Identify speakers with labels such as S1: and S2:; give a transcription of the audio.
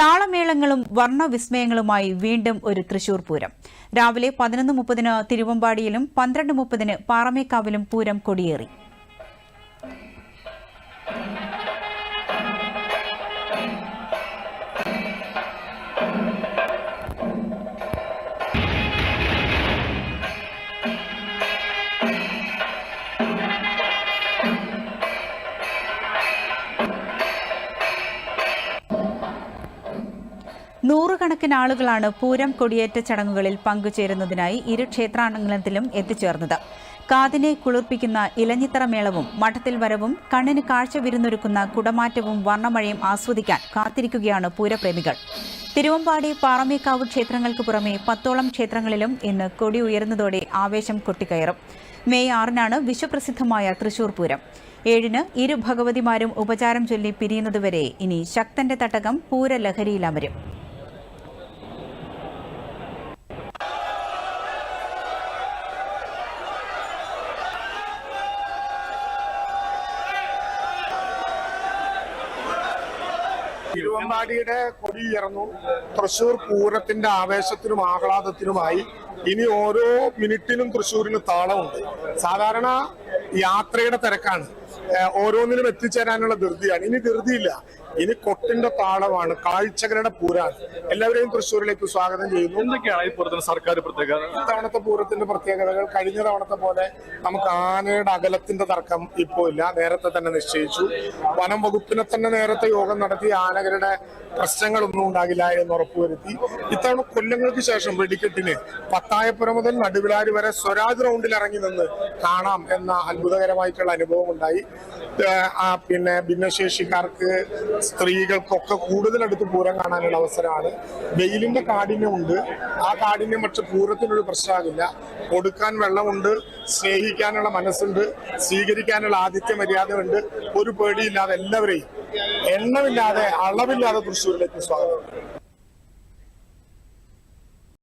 S1: താളമേളങ്ങളും വർണവിസ്മയങ്ങളുമായി വീണ്ടും ഒരു തൃശൂർ പൂരം. രാവിലെ പതിനൊന്ന് മുപ്പതിന് തിരുവമ്പാടിയിലും പന്ത്രണ്ട് മുപ്പതിന് പാറമേക്കാവിലും പൂരം കൊടിയേറി. നൂറുകണക്കിന് ആളുകളാണ് പൂരം കൊടിയേറ്റ ചടങ്ങുകളിൽ പങ്കുചേരുന്നതിനായി ഇരു ക്ഷേത്രാങ്കണത്തിലും എത്തിച്ചേർന്നത്. കാതിനെ കുളിർപ്പിക്കുന്ന ഇലഞ്ഞിത്തറ മേളവും മഠത്തിൽ വരവും കണ്ണിന് കാഴ്ച വിരുന്നൊരുക്കുന്ന കുടമാറ്റവും വർണമഴയും ആസ്വദിക്കാൻ കാത്തിരിക്കുകയാണ് പൂരപ്രേമികൾ. തിരുവമ്പാടി പാറമേക്കാവ് ക്ഷേത്രങ്ങൾക്ക് പുറമെ പത്തോളം ക്ഷേത്രങ്ങളിലും ഇന്ന് കൊടി ഉയരുന്നതോടെ ആവേശം കൊട്ടിക്കയറും. മെയ് ആറിനാണ് വിശ്വപ്രസിദ്ധമായ തൃശൂർ പൂരം. ഏഴിന് ഇരു ഭഗവതിമാരും ഉപചാരം ചൊല്ലി പിരിയുന്നതുവരെ ഇനി ശക്തന്റെ തട്ടകം പൂരലഹരിയിലമരും
S2: തിരുവമ്പാടിയുടെ കൊടി ഉയർന്നു. തൃശൂർ പൂരത്തിന്റെ ആവേശത്തിനും ആഹ്ലാദത്തിനുമായി ഇനി ഓരോ മിനിറ്റിനും തൃശ്ശൂരിന് താളമുണ്ട്. സാധാരണ യാത്രയുടെ തിരക്കാണ്. ഓരോന്നിനും എത്തിച്ചേരാനുള്ള ധൃതിയാണ്. ഇനി ധൃതിയില്ല. ഇനി കൊട്ടിന്റെ താളമാണ് കാഴ്ചകളുടെ പൂരാണ്. എല്ലാവരെയും തൃശ്ശൂരിലേക്ക് സ്വാഗതം ചെയ്യുന്നു.
S3: എന്തൊക്കെയാണ് ഈ പൂരത്തിന് സർക്കാർ പ്രത്യേകത?
S2: ഇത്തവണത്തെ പൂരത്തിന്റെ പ്രത്യേകതകൾ കഴിഞ്ഞ തവണത്തെ പോലെ നമുക്ക് ആനയുടെ അകലത്തിന്റെ തർക്കം ഇപ്പോ ഇല്ല. നേരത്തെ തന്നെ നിശ്ചയിച്ചു. വനം വകുപ്പിനെ തന്നെ നേരത്തെ യോഗം നടത്തി ആനകളുടെ പ്രശ്നങ്ങളൊന്നും ഉണ്ടാകില്ല എന്ന് ഉറപ്പുവരുത്തി. ഇത്തവണ കൊല്ലങ്ങൾക്ക് ശേഷം വെടിക്കെട്ടിന് പത്തായപ്പുരം മുതൽ നടുവിലാരി വരെ സ്വരാജ് റൗണ്ടിൽ ഇറങ്ങി നിന്ന് കാണാം എന്ന അത്ഭുതകരമായിട്ടുള്ള അനുഭവം ഉണ്ടായി. ആ പിന്നെ ഭിന്നശേഷിക്കാർക്ക് സ്ത്രീകൾക്കൊക്കെ കൂടുതൽ അടുത്ത് പൂരം കാണാനുള്ള അവസരമാണ്. വെയിലിന്റെ കാഠിന്യമുണ്ട്. ആ കാഠിന്യം പക്ഷെ പൂരത്തിനൊരു പ്രശ്നമാകില്ല. കൊടുക്കാൻ വെള്ളമുണ്ട് സ്നേഹിക്കാനുള്ള മനസ്സുണ്ട് സ്വീകരിക്കാനുള്ള ആതിഥ്യ മര്യാദയുണ്ട് ഒരു പേടിയില്ലാതെ എല്ലാവരെയും എണ്ണമില്ലാതെ അളവില്ലാതെ തൃശ്ശൂരിലേക്ക് സ്വാഗതം.